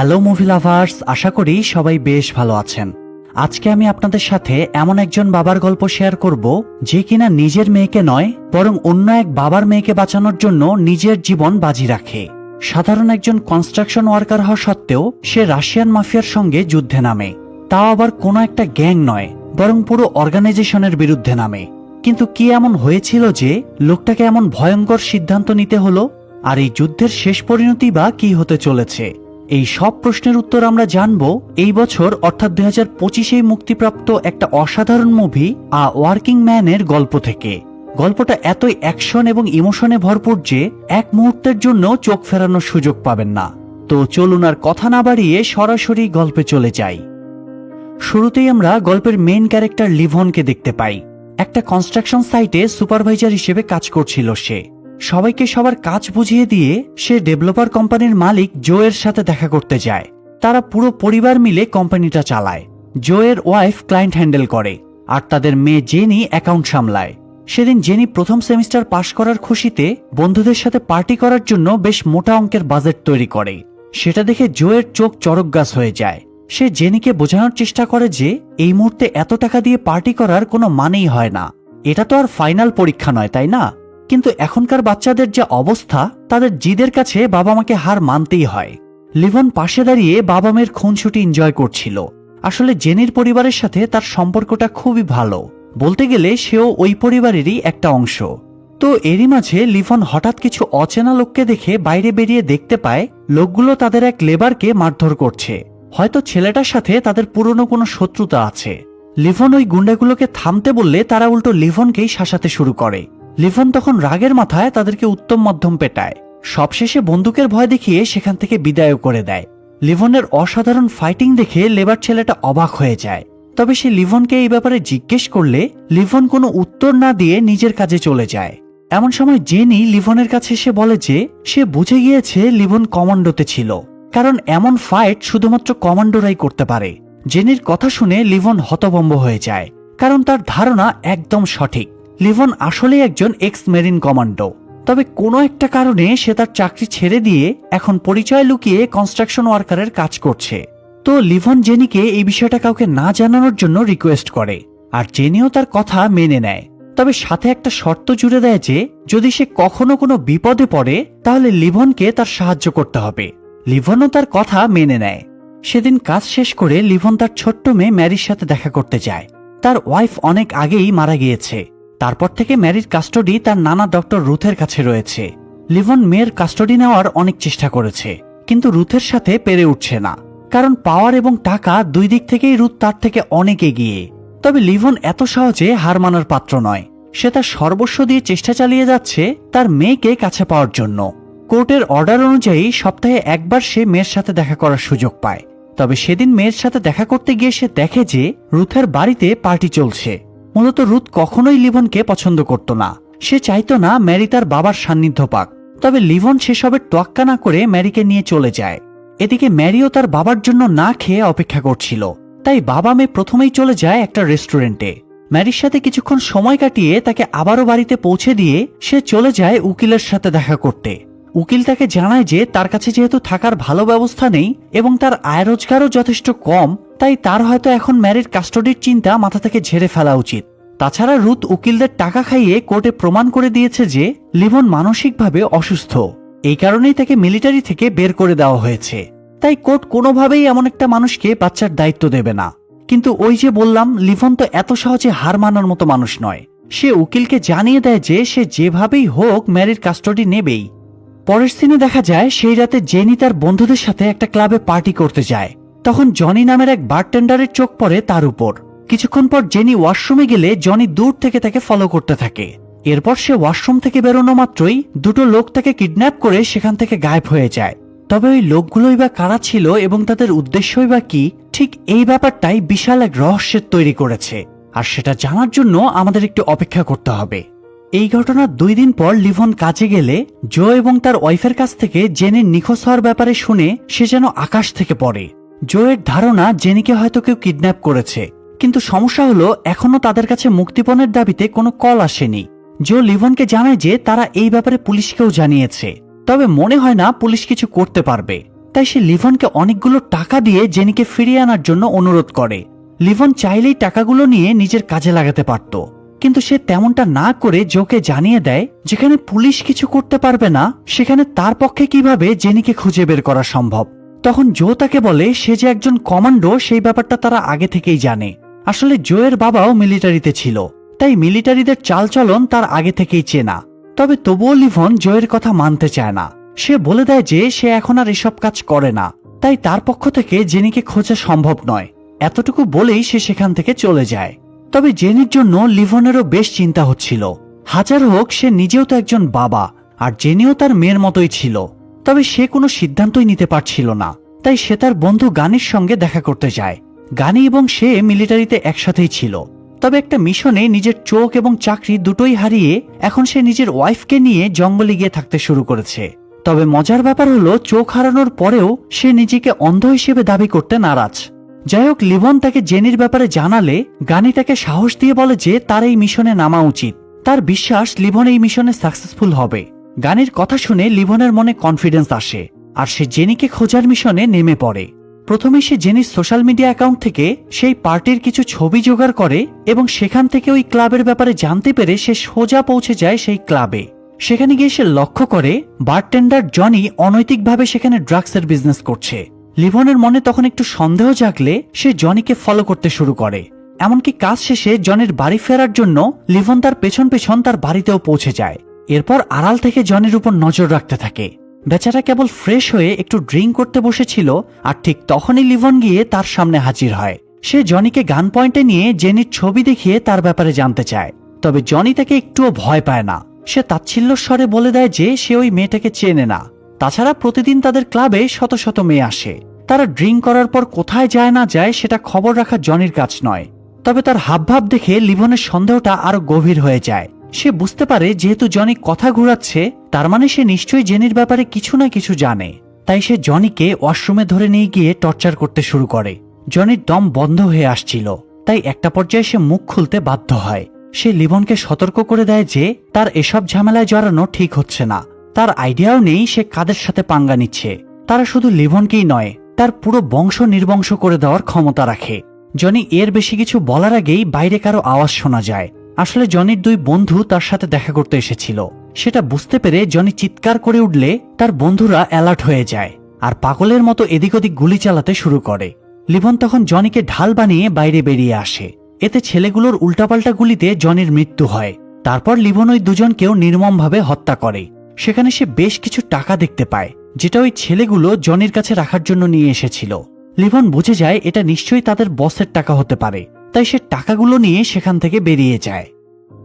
Hello movie lovers, আশা করি সবাই বেশ ভালো আছেন। আজকে আমি আপনাদের সাথে এমন একজন বাবার গল্প শেয়ার করব, যে কিনা নিজের মেয়েকে নয়, বরং অন্য এক বাবার মেয়েকে বাঁচানোর জন্য নিজের জীবন বাজি রাখে। সাধারণ একজন কনস্ট্রাকশন ওয়ার্কার হওয়া সত্ত্বেও সে রাশিয়ান মাফিয়ার সঙ্গে যুদ্ধে নামে। তাও আবার কোনো একটা গ্যাং নয়, বরং পুরো অর্গানাইজেশনের বিরুদ্ধে নামে। কিন্তু কি এমন হয়েছিল যে লোকটাকে এমন ভয়ঙ্কর সিদ্ধান্ত নিতে হলো? আর এই যুদ্ধের শেষ পরিণতি বা কি হতে চলেছে? এই সব প্রশ্নের উত্তর আমরা জানব এই বছর, অর্থাৎ দুই হাজার পঁচিশেই মুক্তিপ্রাপ্ত একটা অসাধারণ মুভি আ ওয়ার্কিং ম্যানের গল্প থেকে। গল্পটা এতই অ্যাকশন এবং ইমোশনে ভরপুর যে এক মুহূর্তের জন্য চোখ ফেরানোর সুযোগ পাবেন না। তো চলুন আর কথা না বাড়িয়ে সরাসরি গল্পে চলে যাই। শুরুতেই আমরা গল্পের মেইন ক্যারেক্টার লিভনকে দেখতে পাই। একটা কনস্ট্রাকশন সাইটে সুপারভাইজার হিসেবে কাজ করছিল সে। সবাইকে সবার কাজ বুঝিয়ে দিয়ে সে ডেভেলপার কোম্পানির মালিক জোয়ের সাথে দেখা করতে যায়। তারা পুরো পরিবার মিলে কোম্পানিটা চালায়। জোয়ের ওয়াইফ ক্লায়েন্ট হ্যান্ডেল করে, আর তাদের মেয়ে জেনি অ্যাকাউন্ট সামলায়। সেদিন জেনি প্রথম সেমিস্টার পাশ করার খুশিতে বন্ধুদের সাথে পার্টি করার জন্য বেশ মোটা অঙ্কের বাজেট তৈরি করে। সেটা দেখে জোয়ের চোখ চরক গাছ হয়ে যায়। সে জেনিকে বোঝানোর চেষ্টা করে যে, এই মুহূর্তে এত টাকা দিয়ে পার্টি করার কোনো মানেই হয় না। এটা তো আর ফাইনাল পরীক্ষা নয়, তাই না? কিন্তু এখনকার বাচ্চাদের যে অবস্থা, তাদের জিদের কাছে বাবা মাকে হার মানতেই হয়। লিভন পাশে দাঁড়িয়ে বাবা মেয়ের খুনছুটি এনজয় করছিল। আসলে জেনির পরিবারের সাথে তার সম্পর্কটা খুবই ভালো। বলতে গেলে সেও ওই পরিবারেরই একটা অংশ। তো এরই মাঝে লিভন হঠাৎ কিছু অচেনা লোককে দেখে বাইরে বেরিয়ে দেখতে পায়, লোকগুলো তাদের এক লেবারকে মারধর করছে। হয়তো ছেলেটার সাথে তাদের পুরনো কোনো শত্রুতা আছে। লিভন ওই গুন্ডাগুলোকে থামতে বললে তারা উল্টো লিভনকেই শাসাতে শুরু করে। লিভন তখন রাগের মাথায় তাদেরকে উত্তম মাধ্যম পেটায়। সবশেষে বন্দুকের ভয় দেখিয়ে সেখান থেকে বিদায়ও করে দেয়। লিভনের অসাধারণ ফাইটিং দেখে লেবার ছেলেটা অবাক হয়ে যায়। তবে সে লিভনকে এই ব্যাপারে জিজ্ঞেস করলে লিভন কোনো উত্তর না দিয়ে নিজের কাজে চলে যায়। এমন সময় জেনি লিভনের কাছে এসে বলে যে, সে বুঝে গিয়েছে লিভন কমান্ডোতে ছিল। কারণ এমন ফাইট শুধুমাত্র কমান্ডোরাই করতে পারে। জেনির কথা শুনে লিভন হতভম্ব হয়ে যায়। কারণ তার ধারণা একদম সঠিক। লিভন আসলে একজন এক্স মেরিন কমান্ডো তবে কোনো একটা কারণে সে তার চাকরি ছেড়ে দিয়ে এখন পরিচয় লুকিয়ে কনস্ট্রাকশন ওয়ার্কারের কাজ করছে। তো লিভন জেনিকে এই বিষয়টা কাউকে না জানানোর জন্য রিকোয়েস্ট করে, আর জেনিও তার কথা মেনে নেয়। তবে সাথে একটা শর্ত জুড়ে দেয় যে, যদি সে কখনো কোনো বিপদে পড়ে, তাহলে লিভনকে তার সাহায্য করতে হবে। লিভনও তার কথা মেনে নেয়। সেদিন কাজ শেষ করে লিভন তার ছোট্ট মেয়ে ম্যারির সাথে দেখা করতে যায়। তার ওয়াইফ অনেক আগেই মারা গিয়েছে। তারপর থেকে ম্যারির কাস্টডি তার নানা ডক্টর রুথের কাছে রয়েছে। লিভন মেয়ের কাস্টডি নেওয়ার অনেক চেষ্টা করেছে, কিন্তু রুথের সাথে পেরে উঠছে না। কারণ পাওয়ার এবং টাকা দুই দিক থেকেই রুথ তার থেকে অনেক এগিয়ে। তবে লিভন এত সহজে হার মানার পাত্র নয়। সে তার সর্বস্ব দিয়ে চেষ্টা চালিয়ে যাচ্ছে তার মেয়েকে কাছে পাওয়ার জন্য। কোর্টের অর্ডার অনুযায়ী সপ্তাহে একবার সে মেয়ের সাথে দেখা করার সুযোগ পায়। তবে সেদিন মেয়ের সাথে দেখা করতে গিয়ে সে দেখে যে রুথের বাড়িতে পার্টি চলছে। মূলত রুথ কখনোই লিভনকে পছন্দ করত না। সে চাইতো না ম্যারি তার বাবার সান্নিধ্য পাক। তবে লিভন সেসবের তোয়াক্কা না করে ম্যারিকে নিয়ে চলে যায়। এদিকে ম্যারিও তার বাবার জন্য না খেয়ে অপেক্ষা করছিল। তাই বাবা মেয়ে প্রথমেই চলে যায় একটা রেস্টুরেন্টে। ম্যারির সাথে কিছুক্ষণ সময় কাটিয়ে তাকে আবারও বাড়িতে পৌঁছে দিয়ে সে চলে যায় উকিলের সাথে দেখা করতে। উকিল তাকে জানায় যে তার কাছে যেহেতু থাকার ভালো ব্যবস্থা নেই এবং তার আয় রোজগারও যথেষ্ট কম তাই তার হয়তো এখন ম্যারির কাস্টডির চিন্তা মাথা থেকে ঝেড়ে ফেলা উচিত। তাছাড়া রুথ উকিলদের টাকা খাইয়ে কোর্টে প্রমাণ করে দিয়েছে যে লিভন মানসিকভাবে অসুস্থ। এই কারণেই তাকে মিলিটারি থেকে বের করে দেওয়া হয়েছে। তাই কোর্ট কোনোভাবেই এমন একটা মানুষকে বাচ্চার দায়িত্ব দেবে না। কিন্তু ওই যে বললাম, লিভন তো এত সহজে হার মানার মতো মানুষ নয়। সে উকিলকে জানিয়ে দেয় যে সে যেভাবেই হোক ম্যারির কাস্টডি নেবেই। পরের সিনে দেখা যায়, সেই রাতে জেনি তার বন্ধুদের সাথে একটা ক্লাবে পার্টি করতে যায়। তখন জনি নামের এক বারটেন্ডারের চোখ পড়ে তার উপর। কিছুক্ষণ পর জেনি ওয়াশরুমে গেলে জনি দূর থেকে তাকে ফলো করতে থাকে। এরপর সে ওয়াশরুম থেকে বেরোনো মাত্রই দুটো লোক তাকে কিডন্যাপ করে সেখান থেকে গায়েব হয়ে যায়। তবে ওই লোকগুলোই বা কারা ছিল এবং তাদের উদ্দেশ্যই বা কি, ঠিক এই ব্যাপারটাই বিশাল এক রহস্যের তৈরি করেছে। আর সেটা জানার জন্য আমাদের একটু অপেক্ষা করতে হবে। এই ঘটনার দুই দিন পর লিভন কাজে গেলে, জো এবং তার ওয়াইফের কাছ থেকে জেনের নিখোঁজ হওয়ার ব্যাপারে শুনে সে যেন আকাশ থেকে পড়ে। জোয়ের ধারণা জেনিকে হয়তো কেউ কিডন্যাপ করেছে। কিন্তু সমস্যা হলো এখনও তাদের কাছে মুক্তিপণের দাবিতে কোনো কল আসেনি। জো লিভনকে জানায় যে তারা এই ব্যাপারে পুলিশকেও জানিয়েছে। তবে মনে হয় না পুলিশ কিছু করতে পারবে। তাই সে লিভনকে অনেকগুলো টাকা দিয়ে জেনিকে ফিরিয়ে আনার জন্য অনুরোধ করে। লিভন চাইলেই টাকাগুলো নিয়ে নিজের কাজে লাগাতে পারত। কিন্তু সে তেমনটা না করে জোকে জানিয়ে দেয়, যেখানে পুলিশ কিছু করতে পারবে না, সেখানে তার পক্ষে কীভাবে জেনিকে খুঁজে বের করা সম্ভব? তখন জো তাকে বলে, সে যে একজন কমান্ডো, সেই ব্যাপারটা তারা আগে থেকেই জানে। আসলে জোয়ের বাবাও মিলিটারিতে ছিল। তাই মিলিটারিদের চালচলন তার আগে থেকেই চেনা। তবে তবুও লিভন জয়ের কথা মানতে চায় না। সে বলে দেয় যে, সে এখন আর এসব কাজ করে না। তাই তার পক্ষ থেকে জেনিকে খোঁজা সম্ভব নয়। এতটুকু বলেই সে সেখান থেকে চলে যায়। তবে জেনির জন্য লিভনেরও বেশ চিন্তা হচ্ছিল। হাজার হোক, সে নিজেও তো একজন বাবা, আর জেনিও তার মেয়ের মতোই ছিল। তবে সে কোনো সিদ্ধান্তই নিতে পারছিল না। তাই সে তার বন্ধু গানির সঙ্গে দেখা করতে যায়। গানি এবং সে মিলিটারিতে একসাথেই ছিল। তবে একটা মিশনে নিজের চোখ এবং চাকরি দুটোই হারিয়ে এখন সে নিজের ওয়াইফকে নিয়ে জঙ্গলে গিয়ে থাকতে শুরু করেছে। তবে মজার ব্যাপার হলো, চোখ হারানোর পরেও সে নিজেকে অন্ধ হিসেবে দাবি করতে নারাজ। যাই হোক, লিভন তাকে জেনির ব্যাপারে জানালে, গানি তাকে সাহস দিয়ে বলে যে তার এই মিশনে নামা উচিত। তার বিশ্বাস লিভন এই মিশনে সাকসেসফুল হবে। গানির কথা শুনে লিভনের মনে কনফিডেন্স আসে, আর সে জেনিকে খোঁজার মিশনে নেমে পড়ে। প্রথমে সে জেনির সোশ্যাল মিডিয়া অ্যাকাউন্ট থেকে সেই পার্টির কিছু ছবি জোগাড় করে এবং সেখান থেকে ওই ক্লাবের ব্যাপারে জানতে পেরে সে সোজা পৌঁছে যায় সেই ক্লাবে। সেখানে গিয়ে সে লক্ষ্য করে বারটেন্ডার জনি অনৈতিকভাবে সেখানে ড্রাগসের বিজনেস করছে। লিভনের মনে তখন একটু সন্দেহ জাগলে সে জনিকে ফলো করতে শুরু করে। এমনকি কাজ শেষে জনের বাড়ি ফেরার জন্য লিভন তার পেছন পেছন তার বাড়িতেও পৌঁছে যায়। এরপর আড়াল থেকে জনের উপর নজর রাখতে থাকে। বেচারা কেবল ফ্রেশ হয়ে একটু ড্রিঙ্ক করতে বসেছিল, আর ঠিক তখনই লিভন গিয়ে তার সামনে হাজির হয়। সে জনিকে গান পয়েন্টে নিয়ে জেনির ছবি দেখিয়ে তার ব্যাপারে জানতে চায়। তবে জনি তাকে একটুও ভয় পায় না। সে তাচ্ছিল্য স্বরে বলে দেয় যে সে ওই মেয়েটাকে চেনে না। তাছাড়া প্রতিদিন তাদের ক্লাবে শত শত মেয়ে আসে। তারা ড্রিঙ্ক করার পর কোথায় যায় না যায় সেটা খবর রাখা জনির কাজ নয়। তবে তার হাবভাব দেখে লিভনের সন্দেহটা আরও গভীর হয়ে যায়। সে বুঝতে পারে যেহেতু জনি কথা ঘুরাচ্ছে, তার মানে সে নিশ্চয়ই জেনির ব্যাপারে কিছু না কিছু জানে। তাই সে জনিকে ওয়াশরুমে ধরে নিয়ে গিয়ে টর্চার করতে শুরু করে। জনির দম বন্ধ হয়ে আসছিল। তাই একটা পর্যায়ে সে মুখ খুলতে বাধ্য হয়। সে লিবনকে সতর্ক করে দেয় যে, তার এসব ঝামেলায় জড়ানো ঠিক হচ্ছে না। তার আইডিয়াও নেই সে কাদের সাথে পাঙ্গা নিচ্ছে। তারা শুধু লিভনকেই নয়, তার পুরো বংশ নির্বংশ করে দেওয়ার ক্ষমতা রাখে। জনি এর বেশি কিছু বলার আগেই বাইরে কারও আওয়াজ শোনা যায়। আসলে জনির দুই বন্ধু তার সাথে দেখা করতে এসেছিল। সেটা বুঝতে পেরে জনি চিৎকার করে উঠলে তার বন্ধুরা অ্যালার্ট হয়ে যায় আর পাগলের মতো এদিক ওদিক গুলি চালাতে শুরু করে। লিভন তখন জনিকে ঢাল বানিয়ে বাইরে বেরিয়ে আসে। এতে ছেলেগুলোর উল্টাপাল্টা গুলিতে জনির মৃত্যু হয়। তারপর লিভন ওই দুজনকেও নির্মমভাবে হত্যা করে। সেখানে সে বেশ কিছু টাকা দেখতে পায়, যেটা ওই ছেলেগুলো জনির কাছে রাখার জন্য নিয়ে এসেছিল। লিভন বুঝে যায় এটা নিশ্চয়ই তাদের বসের টাকা হতে পারে। তাই সে টাকাগুলো নিয়ে সেখান থেকে বেরিয়ে যায়।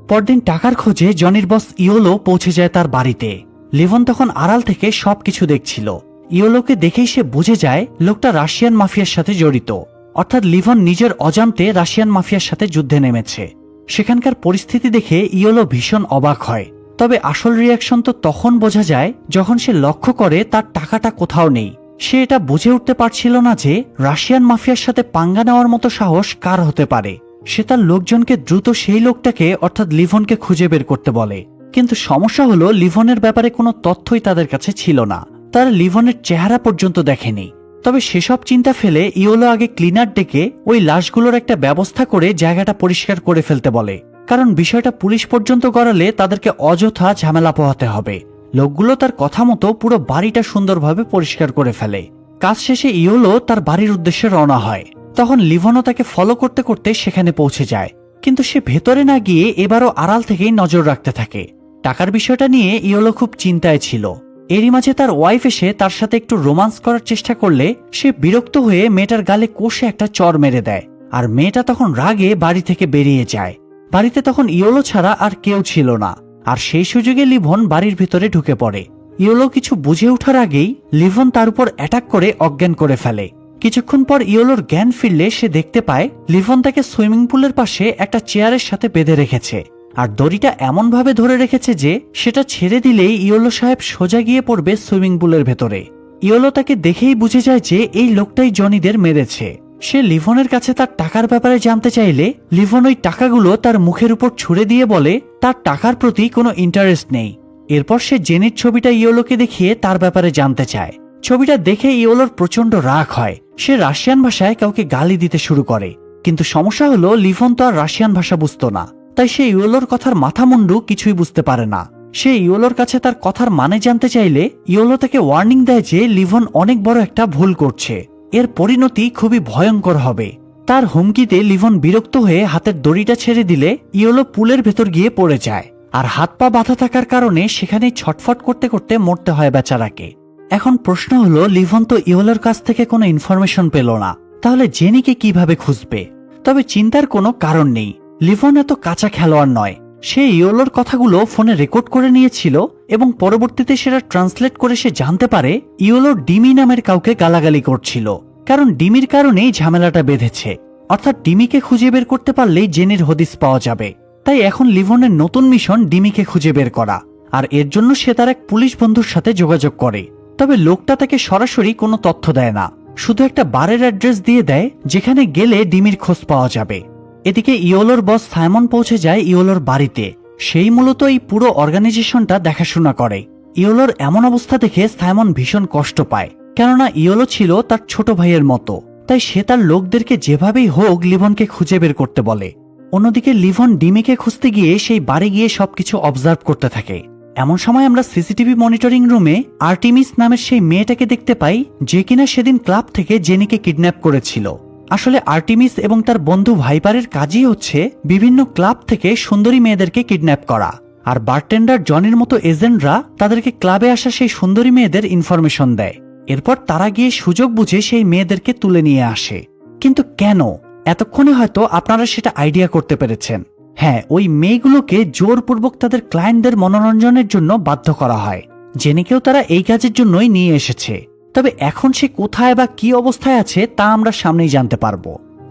পরদিন টাকার খোঁজে জনির বস ইয়োলো পৌঁছে যায় তার বাড়িতে। লিভন তখন আড়াল থেকে সবকিছু দেখছিল। ইয়োলোকে দেখেই সে বুঝে যায়, লোকটা রাশিয়ান মাফিয়ার সাথে জড়িত। অর্থাৎ লিভন নিজের অজান্তে রাশিয়ান মাফিয়ার সাথে যুদ্ধে নেমেছে। সেখানকার পরিস্থিতি দেখে ইয়োলো ভীষণ অবাক হয়। তবে আসল রিয়াকশন তো তখন বোঝা যায়, যখন সে লক্ষ্য করে তার টাকাটা কোথাও নেই। সে এটা বুঝে উঠতে পারছিল না যে রাশিয়ান মাফিয়ার সাথে পাঙ্গা নেওয়ার মতো সাহস কার হতে পারে। সে তার লোকজনকে দ্রুত সেই লোকটাকে, অর্থাৎ লিভনকে খুঁজে বের করতে বলে। কিন্তু সমস্যা হলো, লিভনের ব্যাপারে কোনো তথ্যই তাদের কাছে ছিল না। তারা লিভনের চেহারা পর্যন্ত দেখেনি। তবে সেসব চিন্তা ফেলে ইওলো আগে ক্লিনার ডেকে ওই লাশগুলোর একটা ব্যবস্থা করে জায়গাটা পরিষ্কার করে ফেলতে বলে। কারণ বিষয়টা পুলিশ পর্যন্ত গড়ালে তাদেরকে অযথা ঝামেলা পোহাতে হবে। লোকগুলো তার কথা মতো পুরো বাড়িটা সুন্দরভাবে পরিষ্কার করে ফেলে। কাজ শেষে ইয়োলো তার বাড়ির উদ্দেশ্যে রওনা হয়। তখন লিভনও তাকে ফলো করতে করতে সেখানে পৌঁছে যায়। কিন্তু সে ভেতরে না গিয়ে এবারও আড়াল থেকেই নজর রাখতে থাকে। টাকার বিষয়টা নিয়ে ইয়োলো খুব চিন্তায় ছিল। এরই মাঝে তার ওয়াইফ এসে তার সাথে একটু রোমান্স করার চেষ্টা করলে সে বিরক্ত হয়ে মেয়েটার গালে কষে একটা চর মেরে দেয়। আর মেয়েটা তখন রাগে বাড়ি থেকে বেরিয়ে যায়। বাড়িতে তখন ইয়োলো ছাড়া আর কেউ ছিল না। আর সেই সুযোগে লিভন বাড়ির ভিতরে ঢুকে পড়ে। ইয়োলো কিছু বুঝে ওঠার আগেই লিভন তার উপর অ্যাটাক করে অজ্ঞান করে ফেলে। কিছুক্ষণ পর ইয়োলোর জ্ঞান ফিরলে সে দেখতে পায়, লিভন তাকে সুইমিং পুলের পাশে একটা চেয়ারের সাথে বেঁধে রেখেছে। আর দড়িটা এমনভাবে ধরে রেখেছে যে, সেটা ছেড়ে দিলেই ইয়োলো সাহেব সোজা গিয়ে পড়বে সুইমিং পুলের ভেতরে। ইয়োলো তাকে দেখেই বুঝে যায় যে, এই লোকটাই জনিদের মেরেছে। সে লিভনের কাছে তার টাকার ব্যাপারে জানতে চাইলে লিভন ওই টাকাগুলো তার মুখের উপর ছুড়ে দিয়ে বলে, তার টাকার প্রতি কোনো ইন্টারেস্ট নেই। এরপর সে জেনির ছবিটা ইয়োলোকে দেখিয়ে তার ব্যাপারে জানতে চায়। ছবিটা দেখে ইয়োলোর প্রচণ্ড রাগ হয়। সে রাশিয়ান ভাষায় কাউকে গালি দিতে শুরু করে। কিন্তু সমস্যা হলো, লিভন তো আর রাশিয়ান ভাষা বুঝত না। তাই সে ইয়োলোর কথার মাথা মুন্ডু কিছুই বুঝতে পারে না। সে ইয়োলোর কাছে তার কথার মানে জানতে চাইলে ইয়োলো তাকে ওয়ার্নিং দেয় যে লিভন অনেক বড় একটা ভুল করছে। এর পরিণতি খুবই ভয়ঙ্কর হবে। তার হুমকিতে লিভন বিরক্ত হয়ে হাতের দড়িটা ছেড়ে দিলে ইওলো পুলের ভেতর গিয়ে পড়ে যায়। আর হাত পা বাঁধা থাকার কারণে সেখানে ছটফট করতে করতে মরতে হয় বেচারাকে। এখন প্রশ্ন হলো, লিভন তো ইওলোর কাছ থেকে কোনো ইনফরমেশন পেল না। তাহলে জেনিকে কীভাবে খুঁজবে? তবে চিন্তার কোনো কারণ নেই। লিভন এত কাঁচা খেলোয়াড় নয়। সে ইওলোর কথাগুলো ফোনে রেকর্ড করে নিয়েছিল। এবং পরবর্তীতে সেটা ট্রান্সলেট করে সে জানতে পারে ইওলো ডিমি নামের কাউকে গালাগালি করছিল। কারণ ডিমির কারণেই ঝামেলাটা বেঁধেছে। অর্থাৎ ডিমিকে খুঁজে বের করতে পারলেই জেনির হদিস পাওয়া যাবে। তাই এখন লিভনের নতুন মিশন ডিমিকে খুঁজে বের করা। আর এর জন্য সে তার এক পুলিশ বন্ধুর সাথে যোগাযোগ করে। তবে লোকটা তাকে সরাসরি কোনো তথ্য দেয় না। শুধু একটা বারের অ্যাড্রেস দিয়ে দেয়, যেখানে গেলে ডিমির খোঁজ পাওয়া যাবে। এদিকে ইওলোর বস সাইমন পৌঁছে যায় ইওলোর বাড়িতে। সেই মূলত এই পুরো অর্গানাইজেশনটা দেখাশোনা করে। ইয়োলোর এমন অবস্থা দেখে সাইমন ভীষণ কষ্ট পায়, কেননা ইয়োলো ছিল তার ছোট ভাইয়ের মতো। তাই সে তার লোকদেরকে যেভাবেই হোক লিভনকে খুঁজে বের করতে বলে। অন্যদিকে লিভন ডিমিকে খুঁজতে গিয়ে সেই বাড়ি গিয়ে সবকিছু অবজার্ভ করতে থাকে। এমন সময় আমরা সিসিটিভি মনিটরিং রুমে আর্টিমিস নামের সেই মেয়েটাকে দেখতে পাই, যে কিনা সেদিন ক্লাব থেকে জেনিকে কিডন্যাপ করেছিল। আসলে আর্টিমিস এবং তার বন্ধু ভাইপারের কাজই হচ্ছে বিভিন্ন ক্লাব থেকে সুন্দরী মেয়েদেরকে কিডন্যাপ করা। আর বারটেন্ডার জনের মতো এজেন্টরা তাদেরকে ক্লাবে আসা সেই সুন্দরী মেয়েদের ইনফরমেশন দেয়। এরপর তারা গিয়ে সুযোগ বুঝে সেই মেয়েদেরকে তুলে নিয়ে আসে। কিন্তু কেন? এতক্ষণে হয়তো আপনারা সেটা আইডিয়া করতে পেরেছেন। হ্যাঁ ওই মেয়েগুলোকে জোরপূর্বক তাদের ক্লায়েন্টদের মনোরঞ্জনের জন্য বাধ্য করা হয়। জেনেকেও তারা এই কাজের জন্যই নিয়ে এসেছে। তবে এখন সে কোথায় বা কি অবস্থায় আছে তা আমরা সামনেই জানতে পারব।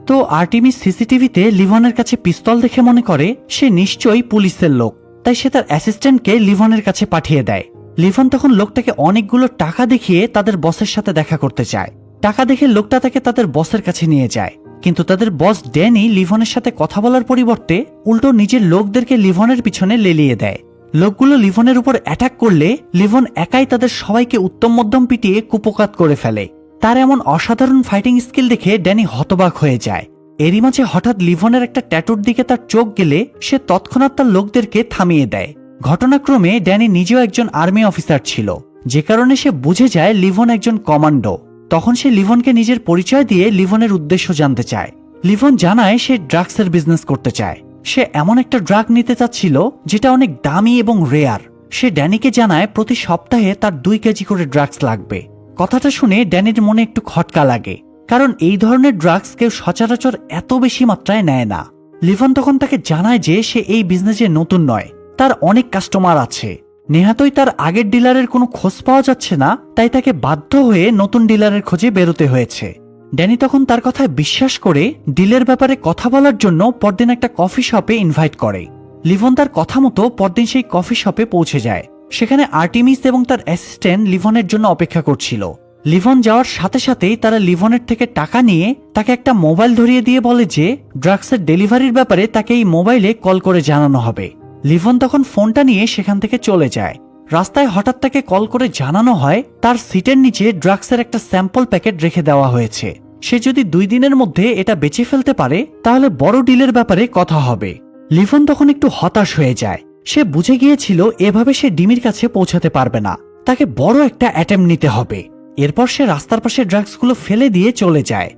তো আর্টিমিস সিসিটিভিতে লিভনের কাছে পিস্তল দেখে মনে করে, সে নিশ্চয়ই পুলিশের লোক, তাই সে তার অ্যাসিস্ট্যান্টকে লিভনের কাছে পাঠিয়ে দেয়। লিভন তখন লোকটাকে অনেকগুলো টাকা দেখিয়ে তাদের বসের সাথে দেখা করতে চায়। টাকা দেখে লোকটা তাকে তাদের বসের কাছে নিয়ে যায়। কিন্তু তাদের বস ড্যানি লিভনের সাথে কথা বলার পরিবর্তে উল্টো নিজের লোকদেরকে লিভনের পিছনে লেলিয়ে দেয়। লোকগুলো লিভনের উপর অ্যাটাক করলে লিভন একাই তাদের সবাইকে উত্তম মধ্যম পিটিয়ে কুপকাত করে ফেলে। তার এমন অসাধারণ ফাইটিং স্কিল দেখে ড্যানি হতবাক হয়ে যায়। এরই মাঝে হঠাৎ লিভনের একটা ট্যাটুর দিকে তার চোখ গেলে সে তৎক্ষণাৎ তার লোকদেরকে থামিয়ে দেয়। ঘটনাক্রমে ড্যানি নিজেও একজন আর্মি অফিসার ছিল। যে কারণে সে বুঝে যায় লিভন একজন কমান্ডো তখন সে লিভনকে নিজের পরিচয় দিয়ে লিভনের উদ্দেশ্য জানতে চায়। লিভন জানায় সে ড্রাগসের বিজনেস করতে চায়। সে এমন একটা ড্রাগ নিতে চাচ্ছিল যেটা অনেক দামি এবং রেয়ার সে ড্যানিকে জানায় প্রতি সপ্তাহে তার দুই কেজি করে ড্রাগস লাগবে। কথাটা শুনে ড্যানির মনে একটু খটকা লাগে, কারণ এই ধরনের ড্রাগস কেউ সচরাচর এত বেশি মাত্রায় নেয় না। লিভন তখন তাকে জানায় যে সে এই বিজনেসে নতুন নয়, তার অনেক কাস্টমার আছে। নেহাতই তার আগের ডিলারের কোনো খোঁজ পাওয়া যাচ্ছে না, তাই তাকে বাধ্য হয়ে নতুন ডিলারের খোঁজে বেরোতে হয়েছে। ড্যানি তখন তার কথায় বিশ্বাস করে ডিলের ব্যাপারে কথা বলার জন্য পরদিন একটা কফি শপে ইনভাইট করে। লিভন তার কথা মতো পরদিন সেই কফি শপে পৌঁছে যায়। সেখানে আর্টিমিস এবং তার অ্যাসিস্ট্যান্ট লিভনের জন্য অপেক্ষা করছিল। লিভন যাওয়ার সাথে সাথেই তারা লিভনের থেকে টাকা নিয়ে তাকে একটা মোবাইল ধরিয়ে দিয়ে বলে যে, ড্রাগসের ডেলিভারির ব্যাপারে তাকে এই মোবাইলে কল করে জানানো হবে। লিভন তখন ফোনটা নিয়ে সেখান থেকে চলে যায়। রাস্তায় হঠাৎ তাকে কল করে জানানো হয়, তার সিটের নিচে ড্রাগসের একটা স্যাম্পল প্যাকেট রেখে দেওয়া হয়েছে। সে যদি দুই দিনের মধ্যে এটা বেঁচে ফেলতে পারে, তাহলে বড় ডিলের ব্যাপারে কথা হবে। লিফন তখন একটু হতাশ হয়ে যায়। সে বুঝে গিয়েছিল এভাবে সে ডিমির কাছে পৌঁছাতে পারবে না। তাকে বড় একটা অ্যাটেম নিতে হবে। এরপর সে রাস্তার পাশে ড্রাগসগুলো ফেলে দিয়ে চলে যায়।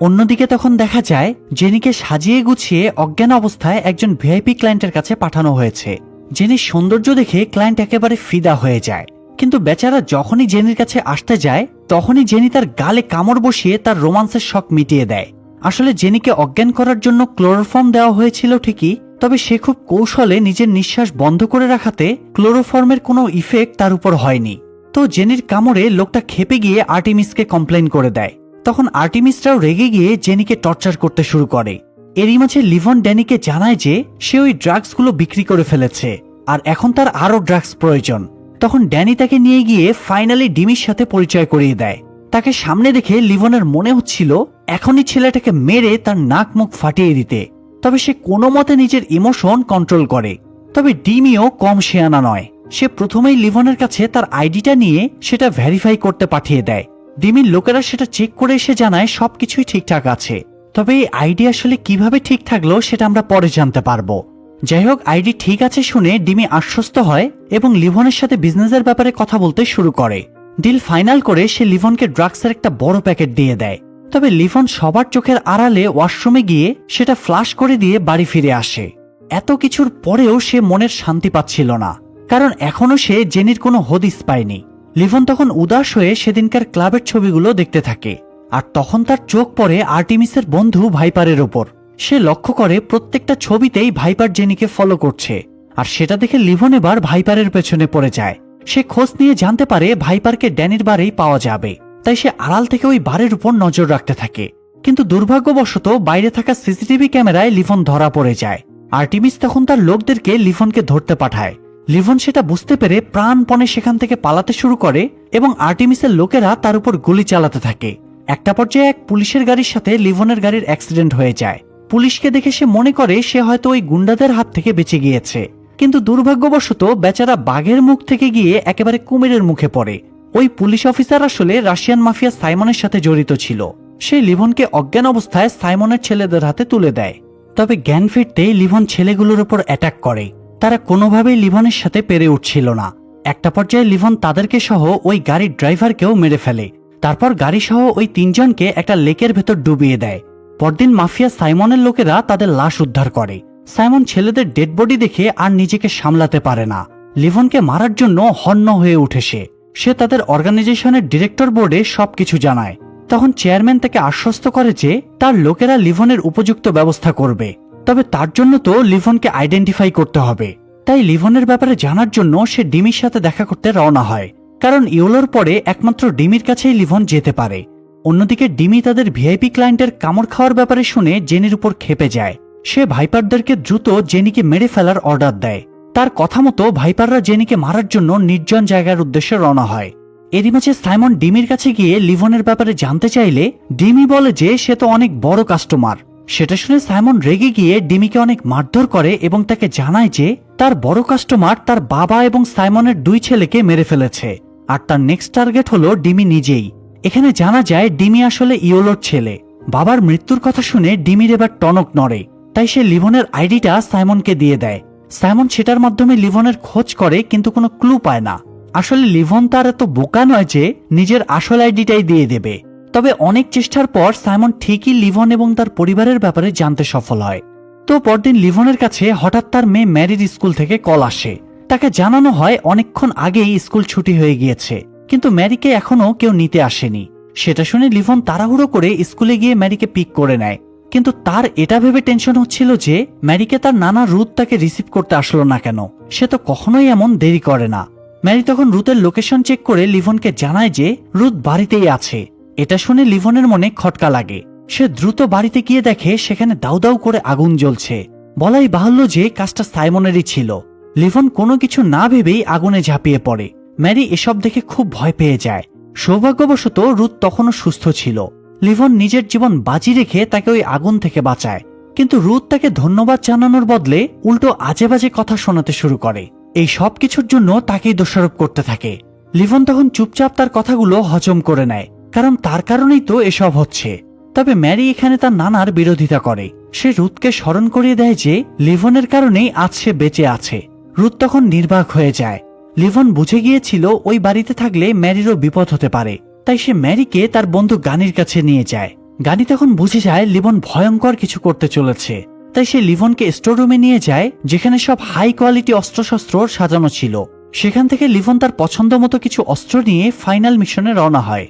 অন্যদিকে তখন দেখা যায়, জেনিকে সাজিয়ে গুছিয়ে অজ্ঞান অবস্থায় একজন ভিআইপি ক্লায়েন্টের কাছে পাঠানো হয়েছে। জেনির সৌন্দর্য দেখে ক্লায়েন্ট একেবারে ফিদা হয়ে যায়। কিন্তু বেচারা যখনই জেনির কাছে আসতে যায় তখনই জেনি তার গালে কামড় বসিয়ে তার রোমান্সের শখ মিটিয়ে দেয়। আসলে জেনিকে অজ্ঞান করার জন্য ক্লোরোফর্ম দেওয়া হয়েছিল ঠিকই, তবে সে খুব কৌশলে নিজের নিঃশ্বাস বন্ধ করে রাখাতে ক্লোরোফর্মের কোনো ইফেক্ট তার উপর হয়নি। তো জেনির কামড়ে লোকটা খেপে গিয়ে আর্টিমিসকে কমপ্লেন করে দেয়। তখন আর্টিমিসরাও রেগে গিয়ে জেনিকে টর্চার করতে শুরু করে। এরই মাঝে লিভন ড্যানিকে জানায় যে সে ওই ড্রাগসগুলো বিক্রি করে ফেলেছে, আর এখন তার আরও ড্রাগস প্রয়োজন। তখন ড্যানি তাকে নিয়ে গিয়ে ফাইনালি ডিমির সাথে পরিচয় করিয়ে দেয়। তাকে সামনে দেখে লিভনের মনে হচ্ছিল, এখনই ছেলেটাকে মেরে তার নাক মুখ ফাটিয়ে দিতে। তবে সে কোনো মতে নিজের ইমোশন কন্ট্রোল করে। তবে ডিমিও কম শেয়ানা নয়। সে প্রথমেই লিভনের কাছে তার আইডিটা নিয়ে সেটা ভেরিফাই করতে পাঠিয়ে দেয়। ডিমির লোকেরা সেটা চেক করে এসে জানায় সবকিছুই ঠিকঠাক আছে। তবে এই আইডি আসলে কীভাবে ঠিক থাকল সেটা আমরা পরে জানতে পারব। যাই হোক, আইডি ঠিক আছে শুনে ডিমি আশ্বস্ত হয় এবং লিভনের সাথে বিজনেসের ব্যাপারে কথা বলতে শুরু করে। ডিল ফাইনাল করে সে লিভনকে ড্রাগসের একটা বড় প্যাকেট দিয়ে দেয়। তবে লিভন সবার চোখের আড়ালে ওয়াশরুমে গিয়ে সেটা ফ্লাশ করে দিয়ে বাড়ি ফিরে আসে। এত কিছুর পরেও সে মনের শান্তি পাচ্ছিল না, কারণ এখনও সে জেনির কোনো হদিস পায়নি। লিভন তখন উদাস হয়ে সেদিনকার ক্লাবের ছবিগুলো দেখতে থাকে, আর তখন তার চোখ পড়ে আর্টিমিসের বন্ধু ভাইপারের ওপর। সে লক্ষ্য করে প্রত্যেকটা ছবিতেই ভাইপার জেনিকে ফলো করছে, আর সেটা দেখে লিভন এবার ভাইপারের পেছনে পড়ে যায়। সে খোঁজ নিয়ে জানতে পারে ভাইপারকে ড্যানির বারেই পাওয়া যাবে, তাই সে আড়াল থেকে ওই বারের উপর নজর রাখতে থাকে। কিন্তু দুর্ভাগ্যবশত বাইরে থাকা সিসিটিভি ক্যামেরায় লিভন ধরা পড়ে যায়, আর্টিমিস তখন তার লোকদেরকে লিভনকে ধরতে পাঠায়। লিভন সেটা বুঝতে পেরে প্রাণপণে সেখান থেকে পালাতে শুরু করে এবং আর্টিমিসের লোকেরা তার উপর গুলি চালাতে থাকে। একটা পর্যায়ে এক পুলিশের গাড়ির সাথে লিভনের গাড়ির অ্যাক্সিডেন্ট হয়ে যায়। পুলিশকে দেখে সে মনে করে সে হয়তো ওই গুন্ডাদের হাত থেকে বেঁচে গিয়েছে। কিন্তু দুর্ভাগ্যবশত বেচারা বাঘের মুখ থেকে গিয়ে একেবারে কুমিরের মুখে পড়ে। ওই পুলিশ অফিসার আসলে রাশিয়ান মাফিয়া সাইমনের সাথে জড়িত ছিল। সে লিভনকে অজ্ঞান অবস্থায় সাইমনের ছেলেদের হাতে তুলে দেয়। তবে জ্ঞান ফিরতেই লিভন ছেলেগুলোর উপর অ্যাটাক করে। তারা কোনোভাবেই লিভনের সাথে পেরে উঠছিল না। একটা পর্যায়ে লিভন তাদেরকে সহ ওই গাড়ির ড্রাইভারকেও মেরে ফেলে। তারপর গাড়ি সহ ওই তিনজনকে একটা লেকের ভেতর ডুবিয়ে দেয়। পরদিন মাফিয়া সাইমনের লোকেরা তাদের লাশ উদ্ধার করে। সাইমন ছেলেদের ডেড বডি দেখে আর নিজেকে সামলাতে পারে না। লিভনকে মারার জন্য হন্য হয়ে উঠে সে। সে তাদের অর্গানাইজেশনের ডিরেক্টর বোর্ডে সবকিছু জানায়। তখন চেয়ারম্যান তাকে আশ্বস্ত করে যে তার লোকেরা লিভনের উপযুক্ত ব্যবস্থা করবে। তবে তার জন্য তো লিভনকে আইডেন্টিফাই করতে হবে। তাই লিভনের ব্যাপারে জানার জন্য সে ডিমির সাথে দেখা করতে রওনা হয়। কারণ ইউলোর পরে একমাত্র ডিমির কাছেই লিভন যেতে পারে। অন্যদিকে ডিমি তাদের ভিআইপি ক্লায়েন্টের কামড় খাওয়ার ব্যাপারে শুনে জেনির উপর খেপে যায়। সে ভাইপারদেরকে দ্রুত জেনিকে মেরে ফেলার অর্ডার দেয়। তার কথা মতো ভাইপাররা জেনিকে মারার জন্য নির্জন জায়গার উদ্দেশ্যে রওনা হয়। এরই মাঝে সাইমন ডিমির কাছে গিয়ে লিভনের ব্যাপারে জানতে চাইলে ডিমি বলে যে সে তো অনেক বড় কাস্টমার। সেটা শুনে সাইমন রেগে গিয়ে ডিমিকে অনেক মারধর করে এবং তাকে জানায় যে তার বড় কাস্টমার তার বাবা এবং সাইমনের দুই ছেলেকে মেরে ফেলেছে। আর তার নেক্সট টার্গেট হলো ডিমি নিজেই। এখানে জানা যায়, ডিমি আসলে ইয়োলোর ছেলে। বাবার মৃত্যুর কথা শুনে ডিমির এবার টনক নড়ে। তাই সে লিভনের আইডিটা সাইমনকে দিয়ে দেয়। সাইমন সেটার মাধ্যমে লিভনের খোঁজ করে, কিন্তু কোনো ক্লু পায় না। আসলে লিভন তার এত বোকা নয় যে নিজের আসল আইডিটাই দিয়ে দেবে। তবে অনেক চেষ্টার পর সাইমন ঠিকই লিভন এবং তার পরিবারের ব্যাপারে জানতে সফল হয়। তো পরদিন লিভনের কাছে হঠাৎ তার মেয়ে ম্যারির স্কুল থেকে কল আসে। তাকে জানানো হয়, অনেকক্ষণ আগেই স্কুল ছুটি হয়ে গিয়েছে। কিন্তু ম্যারিকে এখনও কেউ নিতে আসেনি। সেটা শুনে লিভন তাড়াহুড়ো করে স্কুলে গিয়ে ম্যারিকে পিক করে নেয়। কিন্তু তার এটা ভেবে টেনশন হচ্ছিল যে ম্যারিকে তার নানা রুথ তাকে রিসিভ করতে আসলো না কেন। সে তো কখনোই এমন দেরি করে না। ম্যারি তখন রুথের লোকেশন চেক করে লিভনকে জানায় যে রুথ বাড়িতেই আছে। এটা শুনে লিভনের মনে খটকা লাগে। সে দ্রুত বাড়িতে গিয়ে দেখে সেখানে দাউ দাউ করে আগুন জ্বলছে। বলাই বাহুল্য যে কাজটা সাইমনেরই ছিল। লিভন কোনো কিছু না ভেবেই আগুনে ঝাঁপিয়ে পড়ে। ম্যারি এসব দেখে খুব ভয় পেয়ে যায়। সৌভাগ্যবশত রুথ তখনও সুস্থ ছিল। লিভন নিজের জীবন বাজি রেখে তাকে ওই আগুন থেকে বাঁচায়। কিন্তু রুথ তাকে ধন্যবাদ জানানোর বদলে উল্টো আজে বাজে কথা শোনাতে শুরু করে। এই সব কিছুর জন্য তাকেই দোষারোপ করতে থাকে। লিভন তখন চুপচাপ তার কথাগুলো হজম করে নেয়, কারণ তার কারণেই তো এসব হচ্ছে। তবে ম্যারি এখানে তার নানার বিরোধিতা করে। সে রুথকে স্মরণ করিয়ে দেয় যে, লিভনের কারণেই আজ সে বেঁচে আছে। রুথ তখন নির্বাক হয়ে যায়। লিভন বুঝে গিয়েছিল ওই বাড়িতে থাকলে ম্যারিরও বিপদ হতে পারে। তাই সে ম্যারিকে তার বন্ধু গানির কাছে নিয়ে যায়। গানি তখন বুঝে যায় লিভন ভয়ঙ্কর কিছু করতে চলেছে। তাই সে লিভনকে স্টোররুমে নিয়ে যায়, যেখানে সব হাই কোয়ালিটি অস্ত্রশস্ত্র সাজানো ছিল। সেখান থেকে লিভন তার পছন্দ মতো কিছু অস্ত্র নিয়ে ফাইনাল মিশনে রওনা হয়।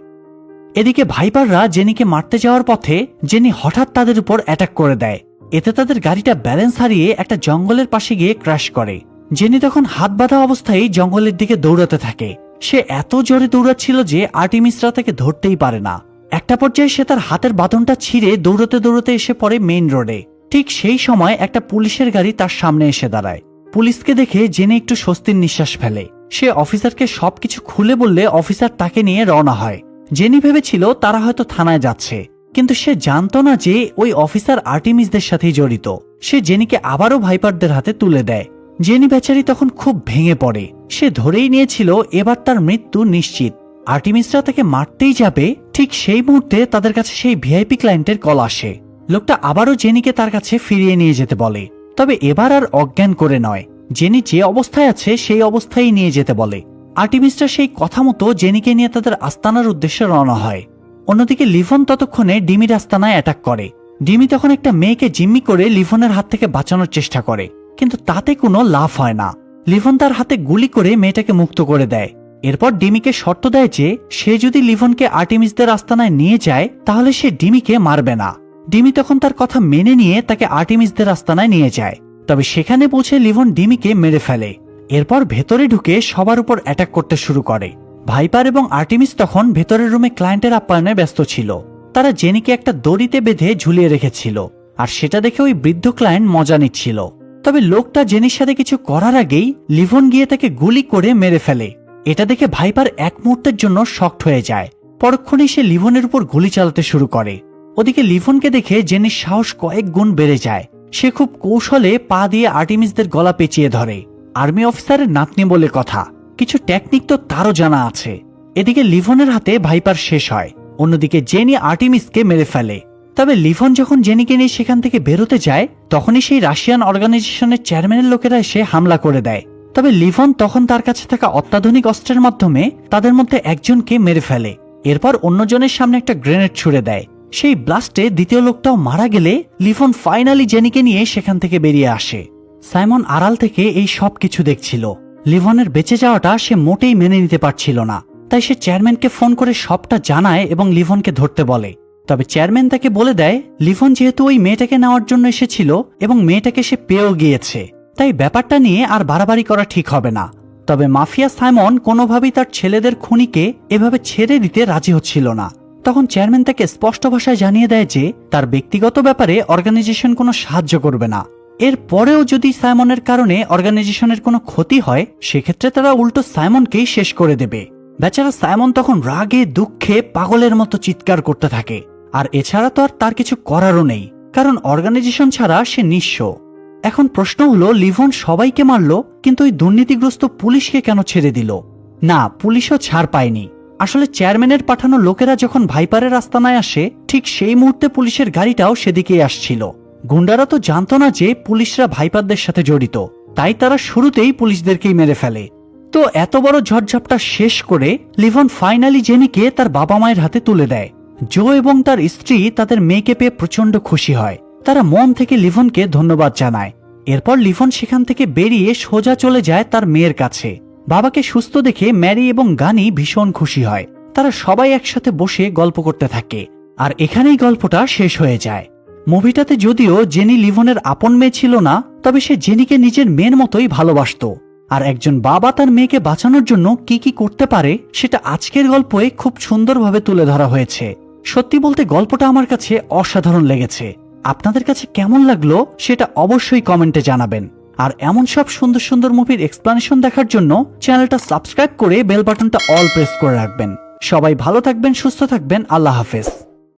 এদিকে ভাইপাররা জেনিকে মারতে যাওয়ার পথে জেনি হঠাৎ তাদের উপর অ্যাটাক করে দেয়। এতে তাদের গাড়িটা ব্যালেন্স হারিয়ে একটা জঙ্গলের পাশে গিয়ে ক্র্যাশ করে। জেনি তখন হাত বাঁধা অবস্থায় জঙ্গলের দিকে দৌড়াতে থাকে। সে এত জোরে দৌড়াচ্ছিল যে আর্টিমিসরা তাকে ধরতেই পারে না। একটা পর্যায়ে সে তার হাতের বাঁধনটা ছিঁড়ে দৌড়তে দৌড়তে এসে পড়ে মেইন রোডে। ঠিক সেই সময় একটা পুলিশের গাড়ি তার সামনে এসে দাঁড়ায়। পুলিশকে দেখে জেনে একটু স্বস্তির নিঃশ্বাস ফেলে। সে অফিসারকে সবকিছু খুলে বললে অফিসার তাকে নিয়ে রওনা হয়। জেনি ভেবেছিল তারা হয়তো থানায় যাচ্ছে। কিন্তু সে জানতো না যে ওই অফিসার আর্টিমিসদের সাথেই জড়িত। সে জেনিকে আবারও ভাইপারদের হাতে তুলে দেয়। জেনি বেচারি তখন খুব ভেঙে পড়ে। সে ধরেই নিয়েছিল, এবার তার মৃত্যু নিশ্চিত। আর্টিমিসরা তাকে মারতেই যাবে, ঠিক সেই মুহূর্তে তাদের কাছে সেই ভিআইপি ক্লায়েন্টের কল আসে। লোকটা আবারও জেনিকে তার কাছে ফিরিয়ে নিয়ে যেতে বলে। তবে এবার আর অজ্ঞান করে নয়। জেনি যে অবস্থায় আছে, সেই অবস্থায় নিয়ে যেতে বলে। আর্টিমিসটা সেই কথা মতো জেনিকে নিয়ে তাদের আস্তানার উদ্দেশ্যে রওনা হয়। অন্যদিকে লিভন ততক্ষণে ডিমির আস্তানায় অ্যাটাক করে। ডিমি তখন একটা মেয়েকে জিম্মি করে লিভনের হাত থেকে বাঁচানোর চেষ্টা করে। কিন্তু তাতে কোনো লাভ হয় না। লিভন তার হাতে গুলি করে মেয়েটাকে মুক্ত করে দেয়। এরপর ডিমিকে শর্ত দেয় যে, সে যদি লিভনকে আর্টিমিসদের আস্তানায় নিয়ে যায়, তাহলে সে ডিমিকে মারবে না। ডিমি তখন তার কথা মেনে নিয়ে তাকে আর্টিমিসদের আস্তানায় নিয়ে যায়। তবে সেখানে পৌঁছে লিভন ডিমিকে মেরে ফেলে। এরপর ভেতরে ঢুকে সবার উপর অ্যাটাক করতে শুরু করে। ভাইপার এবং আর্টিমিস তখন ভেতরের রুমে ক্লায়েন্টের আপ্যায়নে ব্যস্ত ছিল। তারা জেনিকে একটা দড়িতে বেঁধে ঝুলিয়ে রেখেছিল। আর সেটা দেখে ওই বৃদ্ধ ক্লায়েন্ট মজা নিচ্ছিল। তবে লোকটা জেনির সাথে কিছু করার আগেই লিভন গিয়ে তাকে গুলি করে মেরে ফেলে। এটা দেখে ভাইপার এক মুহূর্তের জন্য শক্ট হয়ে যায়। পরক্ষণেই সে লিভনের উপর গুলি চালাতে শুরু করে। ওদিকে লিভনকে দেখে জেনির সাহস কয়েক গুণ বেড়ে যায়। সে খুব কৌশলে পা দিয়ে আর্টিমিসদের গলা পেঁচিয়ে ধরে। আর্মি অফিসারের নাতনি বলে কথা। কিছু টেকনিক তো তারও জানা আছে। এদিকে লিভনের হাতে ভাইপার শেষ হয়। অন্যদিকে জেনি আর্টিমিসকে মেরে ফেলে। তবে লিভন যখন জেনিকে নিয়ে সেখান থেকে বেরোতে যায়, তখনই সেই রাশিয়ান অর্গানাইজেশনের চেয়ারম্যানের লোকেরা এসে হামলা করে দেয়। তবে লিভন তখন তার কাছে থাকা অত্যাধুনিক অস্ত্রের মাধ্যমে তাদের মধ্যে একজনকে মেরে ফেলে। এরপর অন্যজনের সামনে একটা গ্রেনেড ছুড়ে দেয়। সেই ব্লাস্টে দ্বিতীয় লোকটাও মারা গেলে লিভন ফাইনালি জেনিকে নিয়ে সেখান থেকে বেরিয়ে আসে। সাইমন আড়াল থেকে এই সব কিছু দেখছিল। লিভনের বেঁচে যাওয়াটা সে মোটেই মেনে নিতে পারছিল না। তাই সে চেয়ারম্যানকে ফোন করে সবটা জানায় এবং লিভনকে ধরতে বলে। তবে চেয়ারম্যান তাকে বলে দেয় লিফন যেহেতু ওই মেয়েটাকে নেওয়ার জন্য এসেছিল এবং মেয়েটাকে সে পেয়েও গিয়েছে, তাই ব্যাপারটা নিয়ে আর বাড়াবাড়ি করা ঠিক হবে না। তবে মাফিয়া সাইমন কোনোভাবেই তার ছেলেদের খুনিকে এভাবে ছেড়ে দিতে রাজি হচ্ছিল না। তখন চেয়ারম্যান তাকে স্পষ্ট ভাষায় জানিয়ে দেয় যে, তার ব্যক্তিগত ব্যাপারে অর্গানাইজেশন কোনো সাহায্য করবে না। এর পরেও যদি সাইমনের কারণে অর্গানাইজেশনের কোনো ক্ষতি হয়, সেক্ষেত্রে তারা উল্টো সাইমনকেই শেষ করে দেবে। বেচারা সাইমন তখন রাগে, দুঃখে, পাগলের মতো চিৎকার করতে থাকে। আর এছাড়া তো আর তার কিছু করারও নেই, কারণ অর্গানাইজেশন ছাড়া সে নিঃস্ব। এখন প্রশ্ন হলো, লিভন সবাইকে মারল, কিন্তু ওই দুর্নীতিগ্রস্ত পুলিশকে কেন ছেড়ে দিল? না, পুলিশও ছাড় পায়নি। আসলে চেয়ারম্যানের পাঠানো লোকেরা যখন ভাইপারের আস্তানায় আসে, ঠিক সেই মুহূর্তে পুলিশের গাড়িটাও সেদিকেই আসছিল। গুন্ডারা তো জানত না যে পুলিশরা ভাইপারদের সাথে জড়িত, তাই তারা শুরুতেই পুলিশদেরকেই মেরে ফেলে। তো এত বড় ঝড়ঝাপটা শেষ করে লিভন ফাইনালি জেনিকে তার বাবা মায়ের হাতে তুলে দেয়। জো এবং তার স্ত্রী তাদের মেয়েকে পেয়ে প্রচণ্ড খুশি হয়। তারা মন থেকে লিভনকে ধন্যবাদ জানায়। এরপর লিভন সেখান থেকে বেরিয়ে সোজা চলে যায় তার মেয়ের কাছে। বাবাকে সুস্থ দেখে ম্যারি এবং গানি ভীষণ খুশি হয়। তারা সবাই একসাথে বসে গল্প করতে থাকে। আর এখানেই গল্পটা শেষ হয়ে যায়। মুভিটাতে যদিও জেনি লিভনের আপন মেয়ে ছিল না, তবে সে জেনিকে নিজের মেয়ের মতোই ভালোবাসতো। আর একজন বাবা তার মেয়েকে বাঁচানোর জন্য কি কি করতে পারে, সেটা আজকের গল্পে খুব সুন্দরভাবে তুলে ধরা হয়েছে। সত্যি বলতে গল্পটা আমার কাছে অসাধারণ লেগেছে। আপনাদের কাছে কেমন লাগল সেটা অবশ্যই কমেন্টে জানাবেন। আর এমন সব সুন্দর সুন্দর মুভির এক্সপ্লানেশন দেখার জন্য চ্যানেলটা সাবস্ক্রাইব করে বেল বাটনটা অল প্রেস করে রাখবেন। সবাই ভালো থাকবেন, সুস্থ থাকবেন, আল্লাহ হাফেজ।